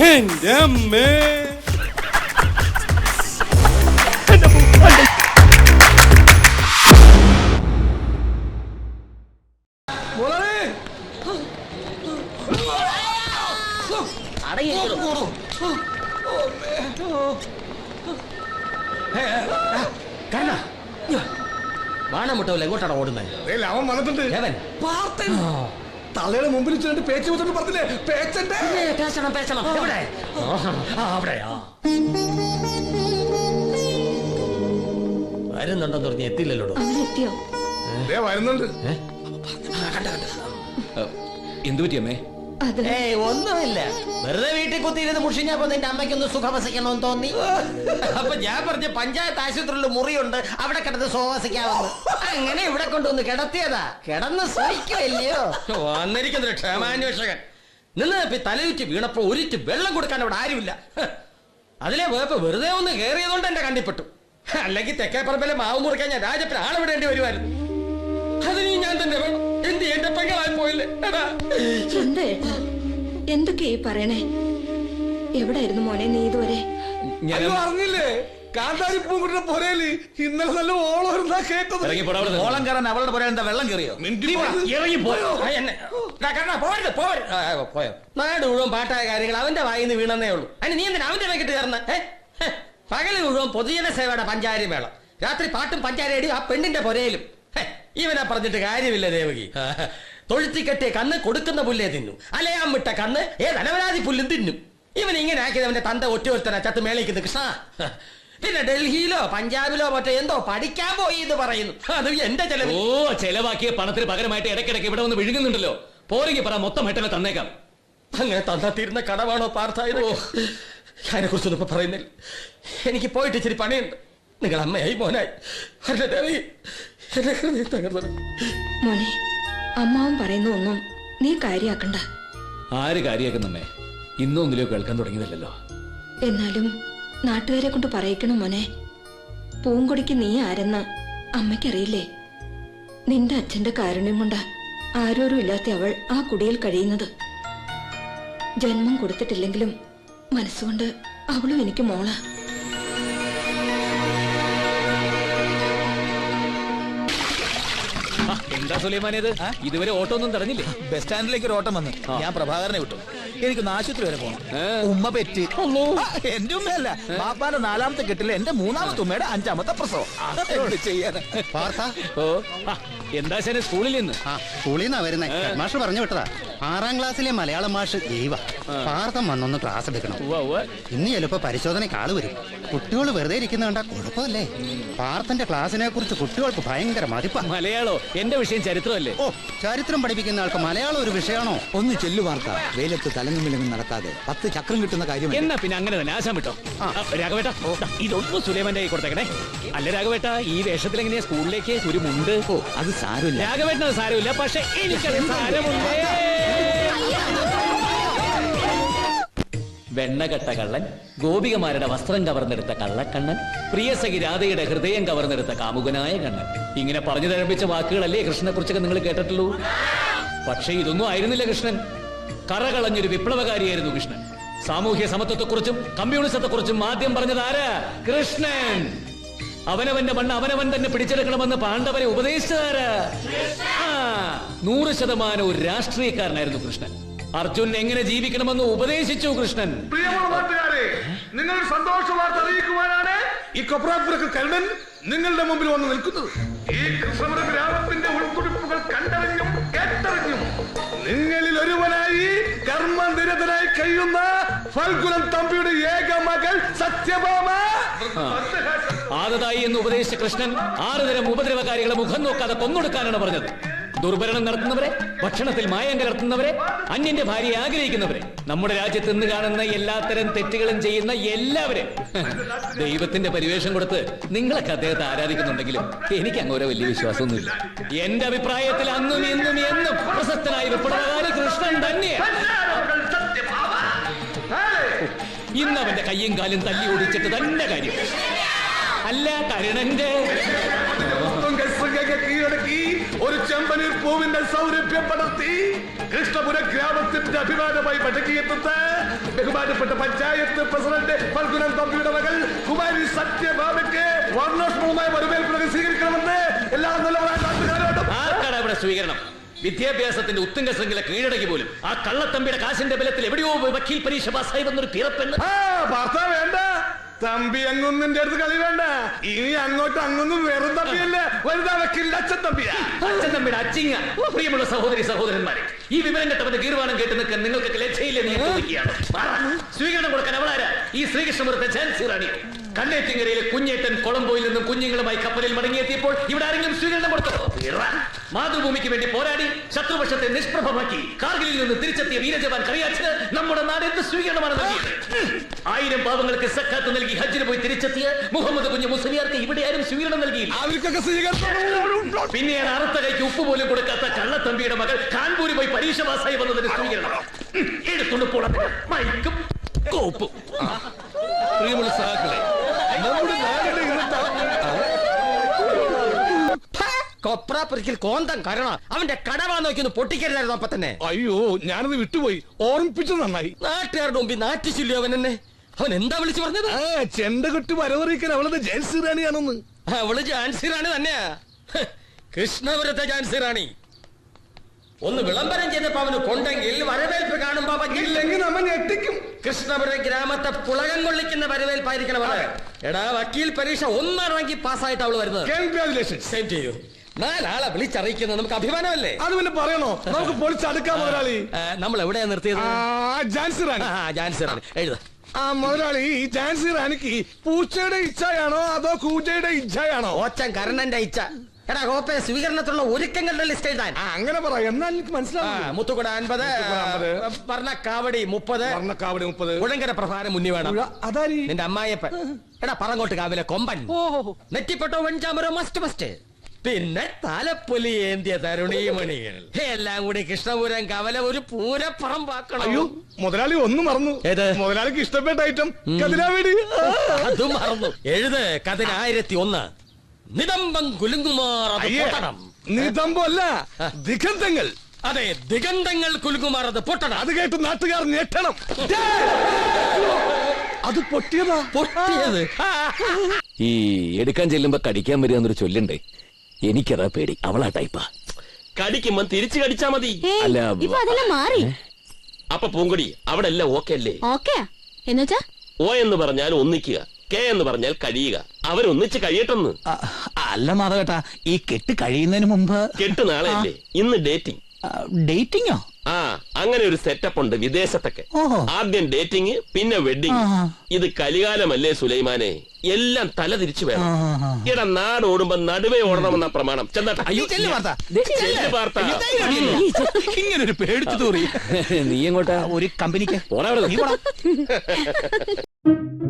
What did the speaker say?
എന്റെ അമ്മേ വാണമുട്ടവല്ല എങ്ങോട്ടാണ് ഓടുന്നത് അവൻ വന്നിട്ടുണ്ട്. തള്ളയുടെ മുമ്പിൽ ചെന്നിട്ട് പേച്ച് വെച്ചിട്ട് പറഞ്ഞില്ലേ? പേച്ചന്റെ? ഏ, പേശണം പേശണം എവിടെ? അവിടെയാ. വരുന്നുണ്ടെന്ന് പറഞ്ഞ് എത്തില്ലല്ലോ വരുന്നുണ്ട്. എന്തു പറ്റിയമ്മേ ഏയ് ഒന്നുമില്ല. വെറുതെ വീട്ടിൽ കുത്തിയിരുന്ന് മുഷിഞ്ഞപ്പോ നിന്റെ അമ്മയ്ക്കൊന്ന് സുഖവസിക്കണമെന്ന് തോന്നി. അപ്പൊ ഞാൻ പറഞ്ഞ പഞ്ചായത്ത് ആശുപത്രിയിൽ മുറിയുണ്ട് അവിടെ കിടന്ന് സുഖവസിക്കാമെന്ന്. അങ്ങനെ ഇവിടെ കൊണ്ടുവന്ന് കിടത്തിയതാ. കിടന്ന് സഹിക്കുമല്ലയോ വന്നിരിക്കുന്ന ക്ഷേമാന്വേഷകൻ. നിന്ന് തലയുറ്റി വീണപ്പോ ഒരിറ്റ് വെള്ളം കൊടുക്കാൻ അവിടെ ആരുമില്ല. അതിലെ പോയപ്പോ വെറുതെ ഒന്ന് കേറിയതുകൊണ്ട് എന്റെ കണ്ടിപ്പെട്ടു. അല്ലെങ്കിൽ തെക്കേപ്പറമ്പിലെ മാവ് മുറിക്കാൻ ഞാൻ രാജപ്പിന് ആളെവിടേണ്ടി വരുമായിരുന്നു. അതിന് ഞാൻ തന്നെ വേണം. എന്ത് എന്റെ പെങ്ങളായി പോയില്ലേ? എന്താ? ഏട്ടാ പറയണേ? എവിടായിരുന്നു മോനെ നീ ഇതുവരെ? ഞാൻ അറിഞ്ഞില്ലേ? കാന്താരി പൂങ്കുട്ടിയുടെ പൊരയിൽ ഇന്നലെ നല്ല ഓളം കേട്ടത്. ഇറങ്ങി പോടാ അവിടുന്ന്. ഓളം കയറാൻ അവളുടെ പുറകെ എന്താ വെള്ളം കയറിയോ? പോയോ. നാട് മുഴുവൻ പാട്ടായ കാര്യങ്ങൾ അവന്റെ വായിന്ന് വീണെന്നേ ഉള്ളൂ. അതിന് നീ എന്തിനാ അവന്റെ വേക്കിട്ട് കയറുന്ന? പകൽ മുഴുവൻ പൊതുജന സേവയുടെ പഞ്ചാരി മേളം രാത്രി പാട്ടും പഞ്ചാരടി ആ പെണ്ണിന്റെ പൊരയിലും. ഇവനെ പറഞ്ഞിട്ട് കാര്യമില്ല ദേവകി. തൊഴുത്തിക്കെട്ടിയ കന്ന് കണ്ണ് കൊടുക്കുന്ന പുല്ലേ തിന്നു. അലയാൻ വിട്ട കണ്ണ് ഏത് അനവരാതി പുല്ലും തിന്നും. ഇവൻ ഇങ്ങനെ ആക്കിയത് അവന്റെ തന്റെ ഒറ്റ ഒരുത്തന ചത്ത് മേളിക്കുന്ന കൃഷ്ണ. പിന്നെ ഡൽഹിയിലോ പഞ്ചാബിലോ മറ്റോ എന്തോ പഠിക്കാൻ പോയി എന്ന് പറയുന്നു. അത് എന്റെ ചെലവ് ഓ ചെലവാക്കിയ പണത്തിന് പകരമായിട്ട് ഇടയ്ക്കിടയ്ക്ക് ഇവിടെ വന്ന് വിഴുങ്ങുന്നുണ്ടല്ലോ. പോരെങ്കിൽ പറ മൊത്തം ഹെട്ടനെ തന്നേക്കാം. അങ്ങനെ തന്നാത്തിരുന്ന കടമാണോ പാർത്ഥായത് അതിനെ കുറിച്ചൊന്നും ഇപ്പൊ പറയുന്നില്ല. എനിക്ക് പോയിട്ട് ഇച്ചിരി പണിയുണ്ട്. നിങ്ങൾ അമ്മയായി മോനായി. അല്ല ദേവി എന്റെ ഹൃദയം തകർന്നത് മോനെ അമ്മാവൻ പറയുന്ന ഒന്നും നീ കാര്യാക്കണ്ട. ആര് കാര്യാക്കുന്നമ്മേ ഇന്നൊന്നിലോ കേൾക്കാൻ തുടങ്ങിയതല്ലോ എന്നാലും നാട്ടുകാരെ കൊണ്ട് പറയിക്കണം മോനെ. പൂങ്കൊടിക്ക് നീ ആരെന്ന് അമ്മയ്ക്കറിയില്ലേ? നിന്റെ അച്ഛന്റെ കാരുണ്യം കൊണ്ടാ ആരോരും ഇല്ലാത്ത അവൾ ആ കുടിയിൽ കഴിയുന്നത്. ജന്മം കൊടുത്തിട്ടില്ലെങ്കിലും മനസ്സുകൊണ്ട് അവളും എനിക്ക് മോളാ. എന്താ സുലൈമാനേത് ഇതുവരെ ഓട്ടോ ഒന്നും തടഞ്ഞില്ലേ? ബസ് സ്റ്റാൻഡിലേക്ക് ഒരു ഓട്ടം വന്ന്. ഞാൻ പ്രഭാകരനെ വിട്ടു. എനിക്കൊന്ന് ആശുപത്രി വരെ പോകണം. ഉമ്മ പെറ്റ്. എന്റെ ഉമ്മയല്ല. ബാപ്പാന്റെ നാലാമത്തെ കെട്ടില്ല എന്റെ മൂന്നാമത്തെ ഉമ്മയുടെ അഞ്ചാമത്തെ പ്രസവം. എന്ത് എന്താ ശരി സ്കൂളിൽ നിന്ന്? ആ സ്കൂളിൽ നിന്നാ വരുന്നേ. മാഷ് പറഞ്ഞു വിട്ടതാ. ആറാം ക്ലാസ്സിലെ മലയാളം മാഷ് ജൈവ പാർത്ഥം വന്നൊന്ന് ക്ലാസ് എടുക്കണം. ഉവ്വ, ഉവ്വ. ഇന്ന് ചിലപ്പോ പരിശോധനയ്ക്ക് ആൾ വരും. കുട്ടികൾ വെറുതെ ഇരിക്കുന്ന കണ്ടാ കുഴപ്പമല്ലേ? പാർത്ഥന്റെ ക്ലാസ്സിനെ കുറിച്ച് കുട്ടികൾക്ക് ഭയങ്കര മതിപ്പാ. മലയാളോ? എന്റെ വിഷയം ചരിത്രമല്ലേ? ഓ ചരിത്രം പഠിപ്പിക്കുന്ന ആൾക്ക് മലയാളം ഒരു വിഷയമാണോ ഒന്ന് ചെല്ലു വാർത്ത വെയിലത്ത് തലങ്ങും വിലങ്ങും നടക്കാതെ പത്ത് ചക്രം കിട്ടുന്ന കാര്യം എന്നാ പിന്നെ അങ്ങനെ തന്നെ. ആശാൻ വിട്ടോ. ആ, രാഘവേട്ട ദാ, ഇതൊന്നും സുലൈമാന്റെ കൈ കൊടുത്തേക്കണേ. അല്ല രാഘവേട്ട ഈ വേഷത്തിൽ എങ്ങനെയാ സ്കൂളിലേക്ക് ഒരു മുണ്ട്? ഓ അത് സാരമില്ല. രാഘവേട്ടന് സാരമില്ല പക്ഷെ എനിക്കത് സാരമുണ്ടേ. വെണ്ണകെട്ട കള്ളൻ ഗോപികമാരുടെ വസ്ത്രം കവർന്നെടുത്ത കള്ളക്കണ്ണൻ പ്രിയസഖി രാധയുടെ ഹൃദയം കവർന്നെടുത്ത കാമുകനായ കണ്ണൻ. ഇങ്ങനെ പറഞ്ഞു തരപ്പിച്ച വാക്കുകളല്ലേ കൃഷ്ണനെ കുറിച്ചൊക്കെ നിങ്ങൾ കേട്ടിട്ടുള്ളൂ? പക്ഷേ ഇതൊന്നും ആയിരുന്നില്ല കൃഷ്ണൻ. കറകളഞ്ഞൊരു വിപ്ലവകാരിയായിരുന്നു കൃഷ്ണൻ. സാമൂഹ്യ സമത്വത്തെക്കുറിച്ചും കമ്മ്യൂണിസത്തെക്കുറിച്ചും ആദ്യം പറഞ്ഞത് ആരാ? കൃഷ്ണൻ. അവനവന്റെ മണ്ണ് അവനവൻ തന്നെ പിടിച്ചെടുക്കണമെന്ന് പാണ്ഡവരെ ഉപദേശിച്ചതാരാ? നൂറ് ശതമാനം ഒരു രാഷ്ട്രീയക്കാരനായിരുന്നു കൃഷ്ണൻ. അർജുൻ എങ്ങനെ ജീവിക്കണമെന്ന് ഉപദേശിച്ചു കൃഷ്ണൻ. നിങ്ങൾ സന്തോഷ വാർത്ത അറിയിക്കുവാനാണ് ഈ കൊപ്രാപുരക്ക് കരുണൻ നിങ്ങളുടെ മുമ്പിൽ വന്ന് നിൽക്കുന്നത്. ഈ കൃഷ്ണപുര ഗ്രാമത്തിന്റെ ഉൾക്കുടിപ്പുകൾ കണ്ടറിഞ്ഞും കേട്ടറിഞ്ഞും നിങ്ങളിൽ ഒരുവനായി കർമ്മനിരതനായി കഴിയുന്ന ഫൽഗുനം തമ്പിയുടെ ഏക മകൾ സത്യഭാമ. ആദതായി എന്ന് ഉപദേശിച്ച കൃഷ്ണൻ ആറുതരം ഉപദ്രവകാരികളെ മുഖം നോക്കാതെ കൊന്നൊടുക്കാനാണ് പറഞ്ഞത്. ദുർഭരണം നടത്തുന്നവരെ ഭക്ഷണത്തിൽ മായം കലർത്തുന്നവരെ അന്യന്റെ ഭാര്യയെ ആഗ്രഹിക്കുന്നവരെ നമ്മുടെ രാജ്യത്ത് ഇന്ന് കാണുന്ന എല്ലാത്തരം തെറ്റുകളും ചെയ്യുന്ന എല്ലാവരും ദൈവത്തിന്റെ പരിവേഷം കൊടുത്ത് നിങ്ങളൊക്കെ അദ്ദേഹത്തെ ആരാധിക്കുന്നുണ്ടെങ്കിലും എനിക്ക് അങ്ങനെ വലിയ വിശ്വാസമൊന്നുമില്ല. എന്റെ അഭിപ്രായത്തിൽ അന്നും എന്നും എന്നും പ്രശസ്തനായ വിപ്ലവകാരി കൃഷ്ണൻ തന്നെയാണ് ഇന്ന് അവന്റെ കയ്യും കാലും തല്ലി ഓടിച്ചിട്ട് തന്നെ കാര്യം. അല്ല കരുണന്റെ കീഴടക്കി ഒരു ചെമ്പനീർ പൂവിന്റെ സൗരഭ്യം പടർത്തി കൃഷ്ണപുര ഗ്രാമത്തിന്റെ അഭിമാനമായി മടങ്ങിയെത്തുന്ന ബഹുമാനപ്പെട്ട പഞ്ചായത്ത് പ്രസിഡന്റ് ഫൽഗുനൻ തമ്പിയുടെ മകൾ കുമാരി സത്യഭാമയ്ക്ക് വർണോഷ്മവുമായ വരവേൽപ്പ് സ്വീകരിക്കണമെന്ന് എല്ലാ നല്ലവരായ സ്വീകരണം? വിദ്യാഭ്യാസത്തിന്റെ ഉത്തുങ്ക ശൃംഖല കീഴടക്കി പോലും ആ കള്ളത്തമ്പിയുടെ കാശിന്റെ ബലത്തിൽ എവിടെയോ വക്കീൽ പരീക്ഷ പാസ്സായി വന്നൊരു തീരപ്പെണ്ണ് വാർത്ത വേണ്ട. തമ്പി അങ്ങൊന്നിന്റെ അടുത്ത് കളി വേണ്ട. ഇനി അങ്ങോട്ട് അങ്ങൊന്നും വെറും തമ്പിയല്ലേ. വലുതാ വക്കില്ല അച്ഛൻ തമ്പിയാ. അച്ഛൻ തമ്പിയുടെ അച്ചിങ്ങ. പ്രിയമുള്ള സഹോദരി സഹോദരന്മാരെ ഈ വിവരം കെട്ടവന്റെ ഗീർവാണം കേട്ട് നിൽക്കാൻ നിങ്ങൾക്ക് ലക്ഷയില്ലേ നീ ചോദിക്കുകയാണ്. സ്വീകരണം കൊടുക്കാൻ അവളാരാ? ഈ ശ്രീകൃഷ്ണപുരത്തെ ഝാൻസി റാണി കണ്ണേറ്റിങ്ങരയിലെ കുഞ്ഞേട്ടൻ കൊളംബോയിൽ നിന്നും കുഞ്ഞുങ്ങളുമായി കപ്പലിൽ മടങ്ങിയെത്തിയപ്പോൾ ഇവിടെ ആരെങ്കിലും സ്വീകരണം കൊടുത്തോ. മാതൃഭൂമിക്ക് വേണ്ടി പോരാടി ശത്രുപക്ഷത്തെ നിഷ്പ്രഭമാക്കി കാർഗിലിൽ നിന്ന് തിരിച്ചെത്തിയ വീരജവാൻ കറിയാച്ചിന് നമ്മുടെ നാട് എന്ത് സ്വീകരണമാണ് നൽകിയത്? ആയിരം പാവങ്ങൾക്ക് സക്കാത്ത് നൽകി ഹജ്ജിന് പോയി തിരിച്ചെത്തിയ മുഹമ്മദ് കുഞ്ഞ് മുസ്ലിയാർക്ക് ഇവിടെ ആരും സ്വീകരണം നൽകിയില്ല. പിന്നെയാണ് അറുത്ത കൈക്ക് ഉപ്പ് പോലും കൊടുക്കാത്ത കള്ളത്തമ്പിയുടെ മകൾ കാൺപൂരി പോയി പരീക്ഷ പാസ്സായി വന്നതിന് സ്വീകരണം. എടുത്തുണ്ട് എടുത്തുകൊണ്ട് പോണം മൈക്കും കോപ്പും പ്രിയമുള്ള സഹാക്കളെ കൊപ്രാപ്പുരിക്കൽ കോന്തം കരണ. അവന്റെ കടവാ നോക്കി ഒന്ന് പൊട്ടിക്കരുതായിരുന്നു അപ്പൊ തന്നെ. അയ്യോ ഞാനത് വിട്ടുപോയി. ഓർമ്മിപ്പിച്ചു നന്നായി. നാട്ടുകാരുടെ മുമ്പിൽ നാറ്റിച്ചില്ലയോ അവൻ എന്നെ. അവൻ എന്താ വിളിച്ചു പറഞ്ഞത്? ആ ചെണ്ടകുട്ടി വരവറിയിക്കാൻ അവളത് ജാൻസി റാണിയാണെന്ന്. അവൾ ജാൻസി റാണി തന്നെയാ. കൃഷ്ണപുരത്തെ ജാൻസി റാണി. ഒന്ന് വിളംബരം ചെയ്തപ്പോ അവന് കൊണ്ടെങ്കിൽ വരവേൽപ്പ് കാണുമ്പോ അവൻ. ഇല്ലെങ്കിൽ നമ്മ ഞെട്ടിക്കും. കൃഷ്ണപുരം ഗ്രാമത്തെ പുളകം കൊള്ളിക്കുന്ന വരവേൽപ്പായിരിക്കണം എടാ വക്കീൽ പരീക്ഷ ഒന്നാണെങ്കിൽ പാസ്സായിട്ട് അവൾ വരുന്നത്. സെയിം ചെയ്യൂ നാലാളെ വിളിച്ചറിയിക്കുന്നത് നമുക്ക് അഭിമാനമല്ലേ? അത് പിന്നെ പറയണോ? നമുക്ക് പൊളിച്ചടുക്കാം മുതലാളി. നമ്മൾ എവിടെയാ നിർത്തിയത്? ആ ജാൻസി റാണി. ആ, ജാൻസി റാണി. എഴുത. ആ മുതലാളി ഈ ജാൻസി റാണിക്ക് പൂച്ചയുടെ ഇച്ഛയാണോ അതോ കൂജയുടെ ഇച്ഛയാണോ? ഓച്ചൻ കർണന്റെ ഇച്ഛ. എടാ കോപ്പെ സ്വീകരണത്തിലുള്ള ഒരുക്കങ്ങളുടെ ലിസ്റ്റ് എഴുതാൻ. അങ്ങനെ പറ എന്നാൽ എനിക്ക് മനസ്സിലാവും മുത്തുകുട അൻപത് കാവടി മുപ്പത്. വർണക്കാവടി മുപ്പത്. ഉഴങ്കര പ്രധാനം മുന്നി വേണം. അതാരി? നിന്റെ അമ്മായപ്പൻ എടാ പറങ്ങോട്ട് കാവിലെ കൊമ്പൻ. നെറ്റിപ്പെട്ടോ വെഞ്ചാമരോ മസ്റ്റ് മസ്റ്റ് പിന്നെ തലപ്പൊലി ഏന്തിയ തരുണീമണികൾ എല്ലാം കൂടി കൃഷ്ണപുരം കവല ഒരു പൂരപ്പറമ്പാക്കണം. അയ്യോ മുതലാളി ഒന്നും മറന്നു. ഏത്? മുതലാളിക്ക് ഇഷ്ടപ്പെട്ട ഐറ്റം കതിരാവേടി അത് മറന്നു. എഴുത് കതിരായിരത്തി ഒന്ന് നിതംബം കുലുങ്ങുമാർ നിതമ്പല്ല ദിഗന്ധങ്ങൾ. അതെ ദിഗന്ധങ്ങൾ കുലുങ്ങുമാറത് പൊട്ടണം. അത് കേട്ട് നാട്ടുകാർ ഞെട്ടണം. അത് പൊട്ടിയതാ. പൊട്ടിയത്. ഈ എടുക്കാൻ ചെല്ലുമ്പോ കടിക്കാൻ വരിക എന്നൊരു ചൊല്ലുണ്ട്. എനിക്കതാ പേടി. അവളാ ടൈപ്പാ കടിക്കുമ്പോ തിരിച്ചു കടിച്ചാ മതി. ഏയ്, അല്ല, ഇപ്പൊ അതെല്ലാം മാറി. അപ്പൊ പൂങ്കൊടി അവിടെ എല്ലാം ഓക്കെ അല്ലേ ഓക്കെ എന്നുവെച്ചാ? ഓ എന്ന് പറഞ്ഞാൽ ഒന്നിക്കുക. കെ എന്ന് പറഞ്ഞാൽ കഴിയുക. അവരൊന്നിച്ച് കഴിയട്ടെന്ന്. അല്ല മാധവേട്ടാ ഈ കെട്ട് കഴിയുന്നതിന് മുമ്പ് കെട്ട് നാളെ അല്ലേ ഇന്ന് ഡേറ്റിംഗ് ഡേറ്റിങ്ങോ ആ അങ്ങനെ ഒരു സെറ്റപ്പ് ഉണ്ട് വിദേശത്തൊക്കെ. ആദ്യം ഡേറ്റിംഗ് പിന്നെ വെഡിങ് ഇത് കലികാലമല്ലേ സുലൈമാനെ? എല്ലാം തല തിരിച്ചു വേണം. ഇവിടെ നാട് ഓടുമ്പോ നടുവേ ഓടണമെന്ന പ്രമാണം. ഇങ്ങനെ ഒരു പേടിച്ചു തൂറി. നീ എങ്ങോട്ടാ? ഒരു കമ്പനിക്ക്. പോടാ.